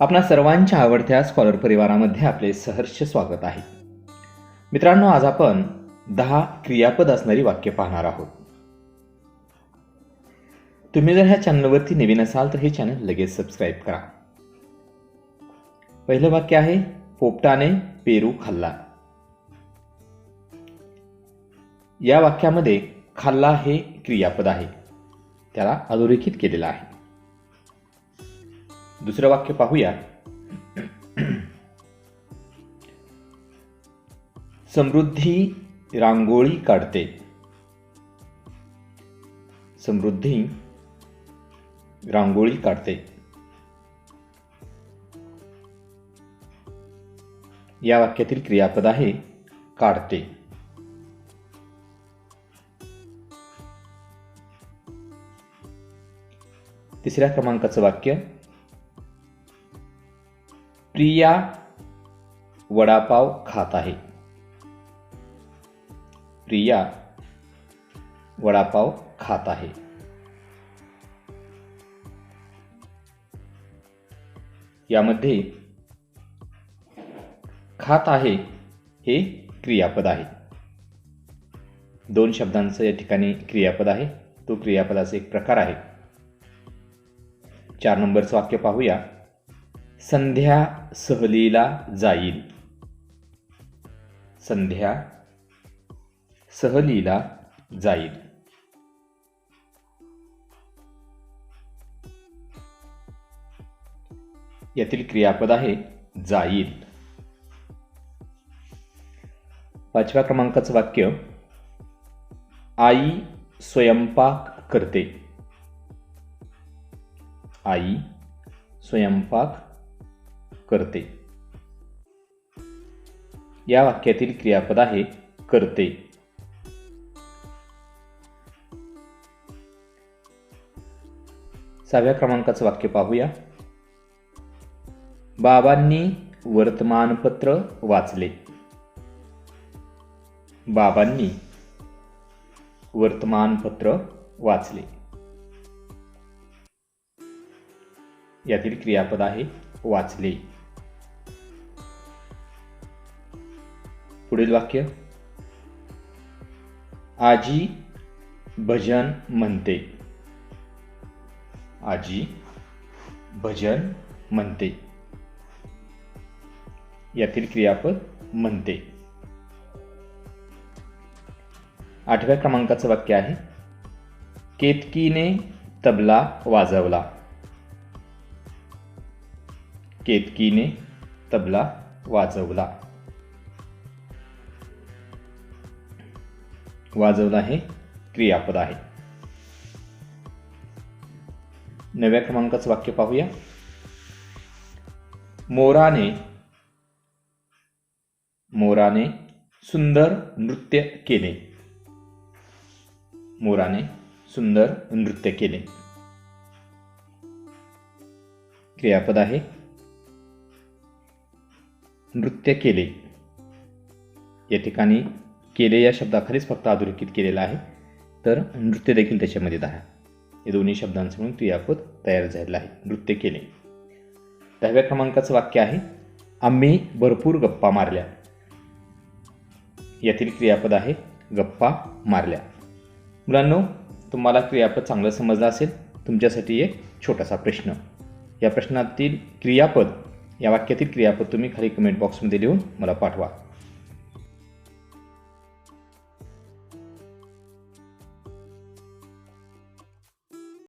आपणा सर्वांच्या आवडत्या स्कॉलर परिवारामध्ये आपले सहर्ष स्वागत आहे. मित्रांनो आज आपण दहा क्रियापद असणारी वाक्य पाहणार आहोत. तुम्ही जर ह्या चॅनलवरती नवीन असाल तर हे चॅनल लगेच सबस्क्राईब करा. पहिलं वाक्य आहे पोपटाने पेरू खाल्ला. या वाक्यामध्ये खाल्ला हे क्रियापद आहे. त्याला अधोरेखित केलेलं आहे. दुसरं वाक्य पाहूया. समृद्धी रांगोळी काढते. समृद्धी रांगोळी काढते. या वाक्यातील क्रियापद आहे काढते. तिसऱ्या क्रमांकाचं वाक्य प्रिया वडापाव खात आहे. प्रिया वडापाव खात आहे. यामध्ये खात आहे हे क्रियापद आहे. दोन शब्दांचं या ठिकाणी क्रियापद आहे. तो क्रियापदाचा एक प्रकार आहे. चार नंबरचं वाक्य पाहूया. संध्या सहलीला जाईल. संध्या सहलीला जाईल. यातील क्रियापद आहे जाईल. पाचव्या क्रमांकाचं वाक्य आई स्वयंपाक करते. आई स्वयंपाक करते. या वाक्यातील क्रियापद आहे करते. सहाव्या क्रमांकाचं वाक्य पाहूया. बाबांनी वर्तमानपत्र वाचले. बाबांनी वर्तमानपत्र वाचले. यातील क्रियापद आहे वाचले. पुढील वाक्य. आजी भजन म्हणते. आजी भजन म्हणते. यातील क्रियापद म्हणते. आठव्या क्रमांकाचं वाक्य आहे. केतकीने तबला वाजवला. केतकीने तबला वाजवला. वाजवला हे क्रियापद आहे. नव्या क्रमांकाचं वाक्य पाहूया. मोराने मोराने सुंदर नृत्य केले. मोराने सुंदर नृत्य केले. क्रियापद आहे. नृत्य केले. या ठिकाणी केले या शब्दाखालीच फक्त अधोरेखित केलेला आहे. तर नृत्य देखील त्याच्यामध्ये दहा. हे दोन्ही शब्दांचं म्हणून क्रियापद तयार झालेलं आहे. नृत्य केले. दहाव्या क्रमांकाचं वाक्य आहे आम्ही भरपूर गप्पा मारल्या. यातील क्रियापद आहे गप्पा मारल्या. मुलांनो तुम्हाला क्रियापद चांगलं समजलं असेल तुमच्यासाठी एक छोटासा प्रश्न. या प्रश्नातील क्रियापद या वाक्यातील क्रियापद तुम्ही खाली कमेंट बॉक्समध्ये लिहून मला पाठवा.